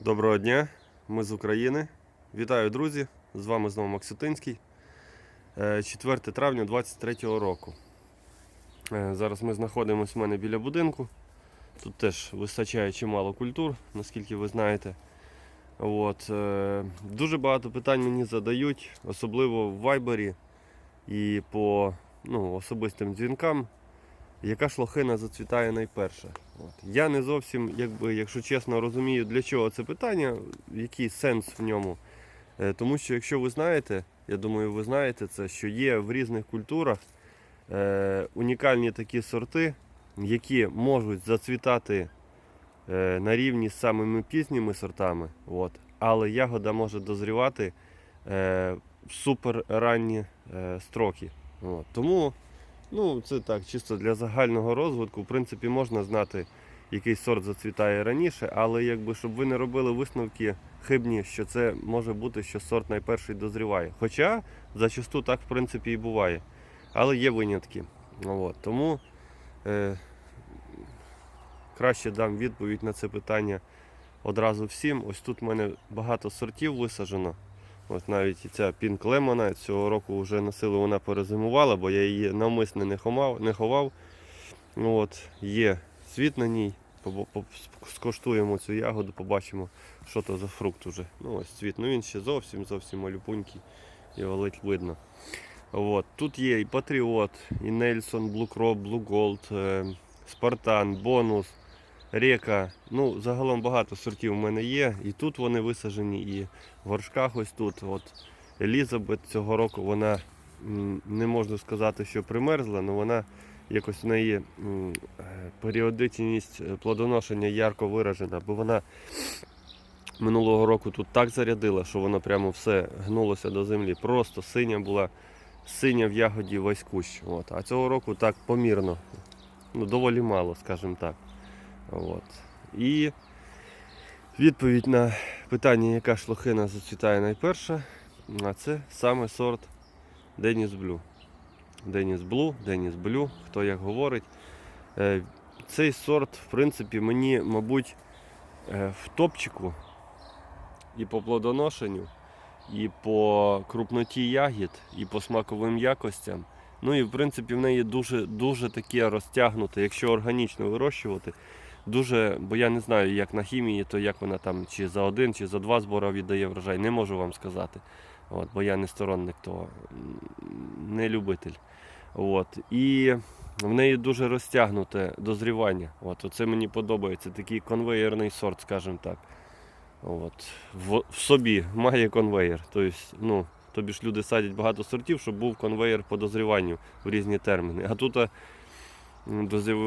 Доброго дня, ми з України. Вітаю, друзі! З вами знову Максютинський. Е, 4 травня 2023 року. Е, Зараз ми знаходимося в мене біля будинку. Тут теж вистачає чимало культур, наскільки ви знаєте. От, е, дуже багато питань мені задають, особливо в Вайбері і по ну, особистим дзвінкам. Яка ж лохина зацвітає найперше? От. Я не зовсім, якби, якщо чесно, розумію, для чого це питання, який сенс в ньому. Е, Тому що, якщо ви знаєте, я думаю, ви знаєте це, що є в різних культурах е, унікальні такі сорти, які можуть зацвітати е, на рівні з самими пізніми сортами, от, але ягода може дозрівати е, в супер ранні е, строки. От. Тому Ну, це так, чисто для загального розвитку. В принципі, можна знати, який сорт зацвітає раніше, але якби щоб ви не робили висновки хибні, що це може бути, що сорт найперший дозріває. Хоча зачасту так в принципі і буває. Але є винятки. От. Тому е, краще дам відповідь на це питання одразу всім. Ось тут в мене багато сортів висаджено. Ось навіть ця Pink Lemon цього року вже на силу вона перезимувала, бо я її навмисне не ховав. Не ховав. Ну, от, є світ на ній. Скоштуємо цю ягоду, побачимо, що то за фрукт уже. Ну, ось цвіт. Ну він ще зовсім зовсім малюпунький. Його ледь видно. От. Тут є і Патріот, і Нельсон, Блукроп, Блу Голд, Спартан, Бонус, Река. Ну, загалом багато сортів в мене є. І тут вони висаджені, і в горшках ось тут. От Елізабет цього року вона не можна сказати, що примерзла, але вона якось в неї періодичність е, плодоношення ярко виражена, бо вона минулого року тут так зарядила, що воно прямо все гнулося до землі. Просто синя була, синя в ягоді весь кущ. От. А цього року так помірно. Ну, доволі мало, скажімо так. От. І відповідь на питання, яка ж лохина зацвітає найперша, а це саме сорт Деніс Блю. Деніс Блу, Деніс Блю, хто як говорить. Е, Цей сорт, в принципі, мені, мабуть, е, в топчику і по плодоношенню, і по крупноті ягід, і по смаковим якостям. Ну і в принципі в неї дуже, дуже таке розтягнуте, якщо органічно вирощувати. Дуже, бо я не знаю, як на хімії, то як вона там чи за один, чи за два збори віддає врожай, не можу вам сказати. От, бо я не сторонник того, не любитель. От. І в неї дуже розтягнуте дозрівання. От, оце мені подобається. Такий конвеєрний сорт, скажімо так. От. В, в собі має конвеєр. Тобто, ну, тобі ж люди садять багато сортів, щоб був конвеєр по дозріванню в різні терміни. А тут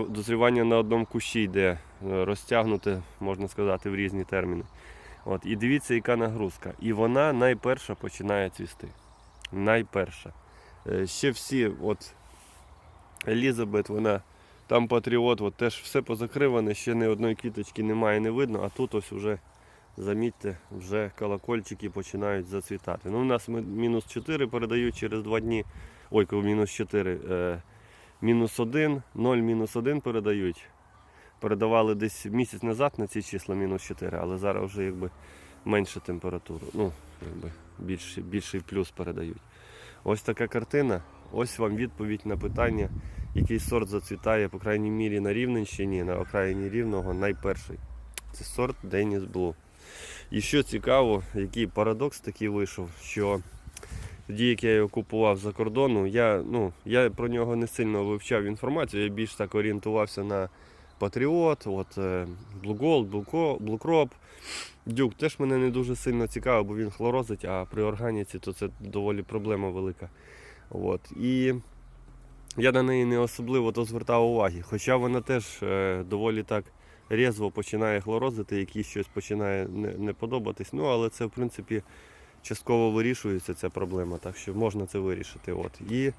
дозрівання на одному кущі йде, е, розтягнуте, можна сказати, в різні терміни. От, і дивіться, яка нагрузка. І вона найперша починає цвісти. Найперша. Е, Ще всі, от Елізабет, вона там Патріот, от теж все позакриване, ще ні одної квіточки немає, не видно, а тут ось уже, замітьте, вже колокольчики починають зацвітати. Ну, у нас мінус 4 передають через 2 дні. Ой, мінус 4. Мінус 1, 0, мінус 1 передають. Передавали десь місяць назад на ці числа мінус 4, але зараз вже якби менше температуру. Ну, якби більший, більший плюс передають. Ось така картина. Ось вам відповідь на питання, який сорт зацвітає, по крайній мірі, на Рівненщині, на окраїні Рівного, найперший. Це сорт Деніс Блу. І що цікаво, який парадокс такий вийшов, що тоді, як я його купував за кордону, я, ну, я про нього не сильно вивчав інформацію, я більш так орієнтувався на Патріот, от, Blue Crop. Дюк теж мене не дуже сильно цікавив, бо він хлорозить, а при органіці то це доволі проблема велика. От. І я на неї не особливо то звертав уваги. Хоча вона теж е, доволі так різво починає хлорозити, якій щось починає не, не подобатись. Ну, але це, в принципі, частково вирішується ця проблема, так що можна це вирішити. От. І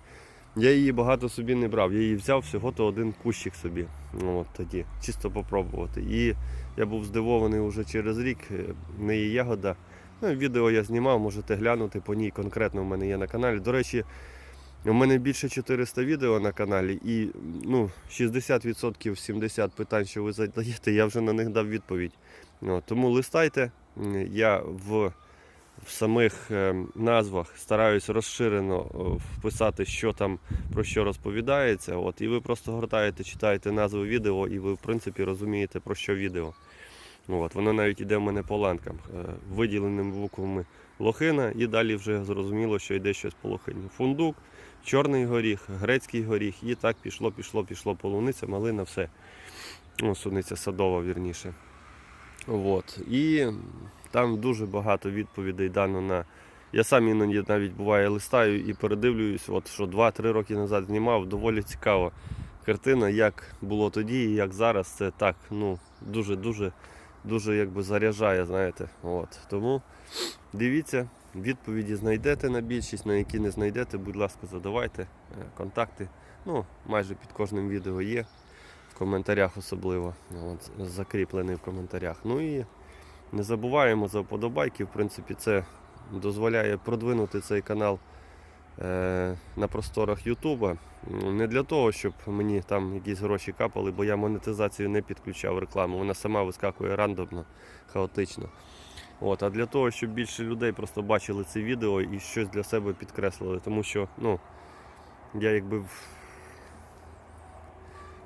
я її багато собі не брав. Я її взяв всього-то один кущик собі. От тоді, чисто попробувати. І я був здивований вже через рік. е, В неї ягода. Ну, відео я знімав, можете глянути по ній конкретно в мене є на каналі. До речі, у мене більше 400 відео на каналі, і ну, 60% 70 питань, що ви задаєте, я вже на них дав відповідь. Тому листайте, я в, в самих е, назвах стараюсь розширено е, вписати, що там про що розповідається. От, і ви просто гортаєте, читаєте назву відео, і ви, в принципі, розумієте, про що відео. От, воно навіть іде в мене по ланкам, е, виділеними буквами лохина, і далі вже зрозуміло, що йде щось по лохині. Фундук, чорний горіх, грецький горіх, і так пішло, пішло, пішло полуниця, малина, все. Ну, суниця садова, вірніше. От. І там дуже багато відповідей дано на. Я сам іноді навіть буває листаю і передивлююсь, от що 2-3 роки назад знімав, доволі цікава картина, як було тоді і як зараз. Це так, ну, дуже-дуже дуже якби заряджає, знаєте. От. Тому дивіться, відповіді знайдете на більшість, на які не знайдете, будь ласка, задавайте. Е, Контакти. Ну, майже під кожним відео є. В коментарях особливо. От, закріплений в коментарях. Ну і не забуваємо за вподобайки. В принципі, це дозволяє продвинути цей канал е, на просторах Ютуба. Не для того, щоб мені там якісь гроші капали, бо я монетизацію не підключав рекламу. Вона сама вискакує рандомно, хаотично. От, а для того, щоб більше людей просто бачили це відео і щось для себе підкреслили. Тому що ну, я якби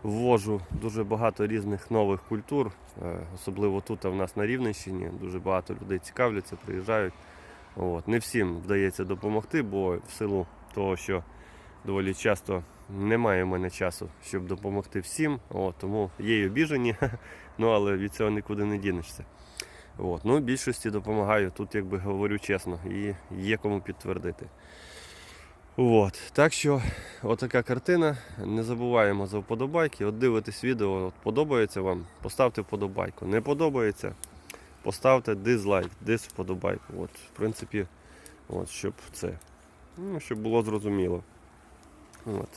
ввожу дуже багато різних нових культур, е, особливо тут а в нас на Рівненщині. Дуже багато людей цікавляться, приїжджають. От. Не всім вдається допомогти, бо в силу того, що доволі часто немає в мене часу, щоб допомогти всім. От, тому є й обіжені, ну, але від цього нікуди не дінешся. От. Ну, більшості допомагаю, тут якби говорю чесно, і є кому підтвердити. От. Так що, отака картина. Не забуваємо за вподобайки. От дивитесь відео, от подобається вам, поставте вподобайку. Не подобається, поставте дизлайк, дис вподобайку. От, в принципі, от, щоб це. Ну, щоб було зрозуміло. От.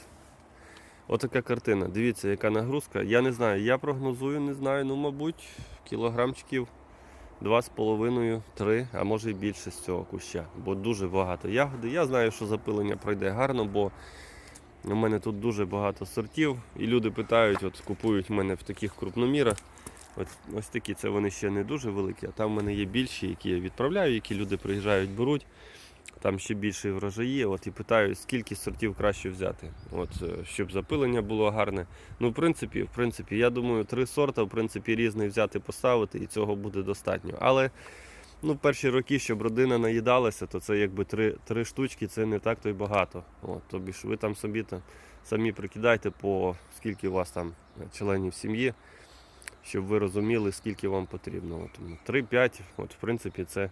Отака картина. Дивіться, яка нагрузка. Я не знаю, я прогнозую, не знаю, ну, мабуть, кілограмчиків 2,5-3, а може і більше з цього куща, бо дуже багато ягоди. Я знаю, що запилення пройде гарно, бо у мене тут дуже багато сортів. І люди питають, от купують в мене в таких крупномірах. От, ось такі, це вони ще не дуже великі, а там в мене є більші, які я відправляю, які люди приїжджають, беруть. Там ще більше врожаї, от і питають, скільки сортів краще взяти, от, е, щоб запилення було гарне. Ну, в принципі, в принципі, я думаю, три сорта, в принципі, різний взяти, поставити, і цього буде достатньо. Але ну, перші роки, щоб родина наїдалася, то це якби три, три штучки, це не так то й багато. От, тобі ж ви там собі там, самі прикидайте, по скільки у вас там членів сім'ї, щоб ви розуміли, скільки вам потрібно. От, ну, 3-5, от, в принципі, це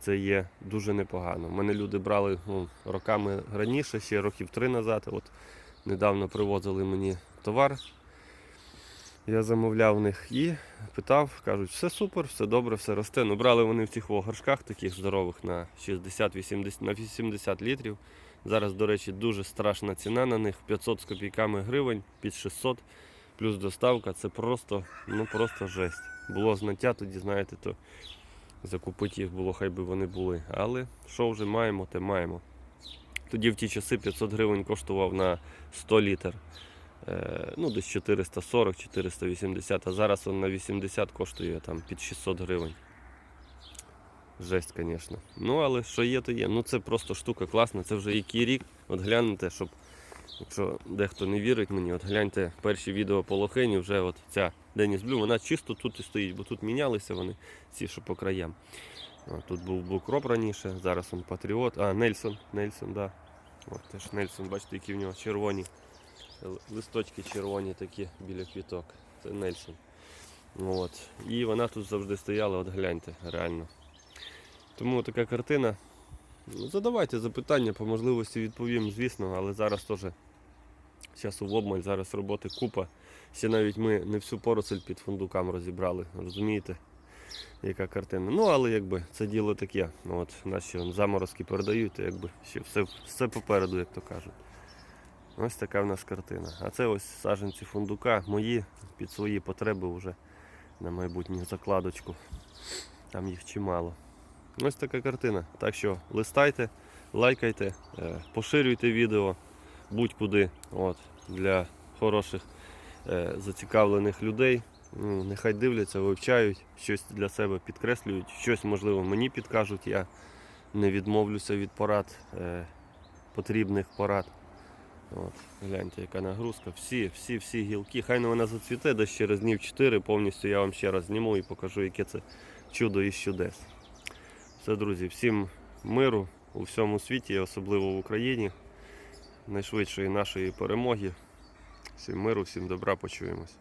це є дуже непогано. Мене люди брали ну, роками раніше, ще років три назад. От недавно привозили мені товар. Я замовляв в них і питав, кажуть, все супер, все добре, все росте. Ну, брали вони в цих горшках таких здорових на 60-80 на 80 літрів. Зараз, до речі, дуже страшна ціна на них 500 з копійками гривень, під 600, плюс доставка. Це просто, ну просто жесть. Було знаття тоді, знаєте, то закупити їх було, хай би вони були. Але що вже маємо, те маємо. Тоді в ті часи 500 гривень коштував на 100 літр. Е, ну, десь 440-480, а зараз він на 80 коштує там під 600 гривень. Жесть, звісно. Ну, але що є, то є. Ну це просто штука класна. Це вже який рік. От гляньте, щоб, якщо дехто не вірить мені, от гляньте перші відео по лохині, вже от ця Деніс Блю, вона чисто тут і стоїть, бо тут мінялися вони, ці, що по краям. Тут був Букроп раніше, зараз він Патріот. А, Нельсон, Нельсон, да. От теж Нельсон, бачите, які в нього червоні. Листочки червоні такі біля квіток. Це Нельсон. От. І вона тут завжди стояла, от гляньте, реально. Тому така картина. Ну, Задавайте запитання, по можливості відповім, звісно, але зараз теж часу в обмаль, зараз роботи купа. Ще навіть ми не всю поросль під фундукам розібрали, розумієте, яка картина. Ну, але якби це діло таке. Ну, от наші заморозки передають, то якби ще все, все попереду, як то кажуть. Ось така в нас картина. А це ось саджанці фундука, мої під свої потреби вже на майбутню закладочку. Там їх чимало. Ось така картина. Так що листайте, лайкайте, е, поширюйте відео будь-куди от, для хороших е, зацікавлених людей. Ну, нехай дивляться, вивчають, щось для себе підкреслюють, щось, можливо, мені підкажуть. Я не відмовлюся від порад, е, потрібних порад. От, гляньте, яка нагрузка. Всі, всі, всі гілки. Хай не вона зацвіте десь через днів 4 повністю я вам ще раз зніму і покажу, яке це чудо із чудес. Все, друзі, всім миру у всьому світі, особливо в Україні. Найшвидшої нашої перемоги. Всім миру, всім добра, почуємось.